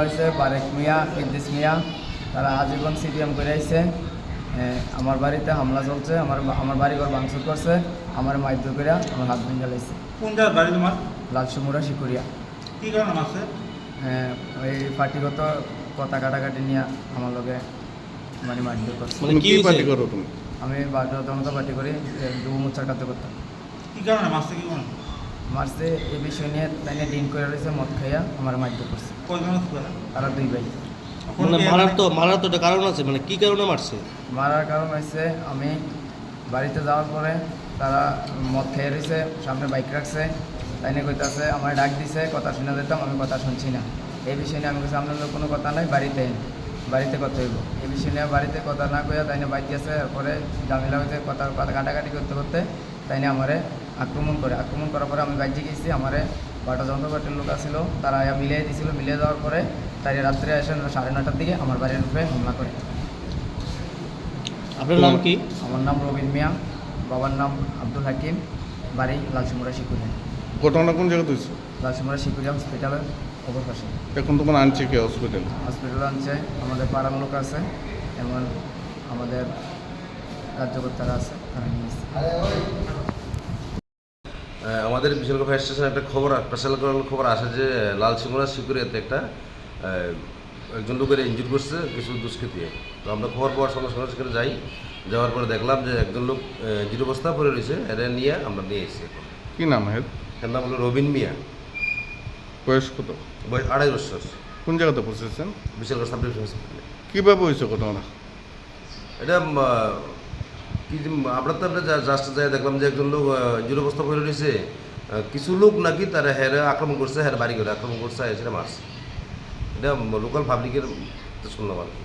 হয়েছে বারেক মিয়া ইদ্দিস মিয়া তারা আজীবন সিপিএম করে আইছে। এ, আমার বাড়িতে হামলা চলছে আমার আমার বাড়ি ঘর ভাঙচুর করছে আমার মাইদ্য করে আমার হাত ভেঙে লাইছে। কোন জায়গার বাড়ি তোমার? লালসুমুরা শিকুরিয়া কি কারণে মারছে? হ্যাঁ, ওই পার্টিগত কথা কাটাকাটি নিয়ে আমার লগে মানে মারধর করছে। মানে কি কি পার্টি করো তুমি? আমি ভারতীয় জনতা পার্টি করি যুব মোর্চার কাজ করতাম কি কারণে মারছে কি কারণে? মারছে এই বিষয় নিয়ে তাই নিয়ে ডিন করে রয়েছে মদ খাইয়া আমার মারধর করছে আছে তারা? তারা দুই ভাই। মানে মারার তো মারার তো একটা কারণ আছে মানে কি কারণে মারছে? মারার কারণ হয়েছে আমি বাড়িতে যাওয়ার পরে তারা মদ খেয়ে রয়েছে সামনে বাইক রাখছে। তাই নিয়ে কইতাছে আমার ডাক দিছে কথা শুনে যেতাম আমি কথা শুনছি না। এই বিষয় নিয়ে আমি কাছে আপনার কোনো কথা নাই বাড়িতে বাড়িতে কথা হইব। এই বিষয় নিয়ে বাড়িতে কথা না কইয়া তাই নিয়ে বাইক গেছে তারপরে জামিলা হইতে কথা কথা কাটাকাটি করতে করতে তাই নিয়ে আমারে আক্রমণ করে। আক্রমণ করার পরে আমি বাইকে গেছি আমার বাটা যন্ত্র পার্টির লোক আসছিল তারা আয়া মিলিয়ে দিছিল মিলিয়ে দেওয়ার পরে তাই রাত্রে এসে সাড়ে নটার দিকে আমার বাড়ির উপরে হামলা করে। আপনার নাম কি? আমার নাম রবিন মিয়া বাবার নাম আব্দুল হাকিম বাড়ি লালসুমুরা শিকুরিয়া ঘটনা কোন জায়গাতে হয়েছে? লালসুমুরা শিকুরিয়া হসপিটালের অপর পাশে এখন তোমার আনছে কি হসপিটাল? হসপিটালে আনছে আমাদের পাড়ার লোক আছে এমন আমাদের কার্যকর্তারা আছে তারা নিয়ে আমাদের বিশালগড় ফায়ার স্টেশনে একটা খবর স্পেশাল খবর আসে যে লাল সিংহরা শিকুরিয়াতে একটা একজন লোকের ইনজুর করছে কিছু দুষ্কৃতী তো আমরা খবর পাওয়ার সঙ্গে সঙ্গে সেখানে যাই যাওয়ার পরে দেখলাম যে একজন লোক জিরো অবস্থা পড়ে রয়েছে এটা নিয়ে আমরা নিয়ে এসেছি কি নাম হের এর নাম হলো রবিন মিয়া। বয়স কত? বয়স আড়াই বছর। কোন জায়গাতে পৌঁছেছেন? বিশালগড় সাব ডিভিশন হসপিটালে কীভাবে হয়েছে ঘটনা এটা আমরা তো জাস্ট যাই দেখলাম যে একজন লোক জিরো অবস্থা পড়ে রয়েছে। কিছু লোক নাকি তারা হেরে আক্রমণ করছে, হের বাড়ি করে আক্রমণ করছে সেটা মারছে। এটা লোকাল পাবলিকের শুনলাম আর কি।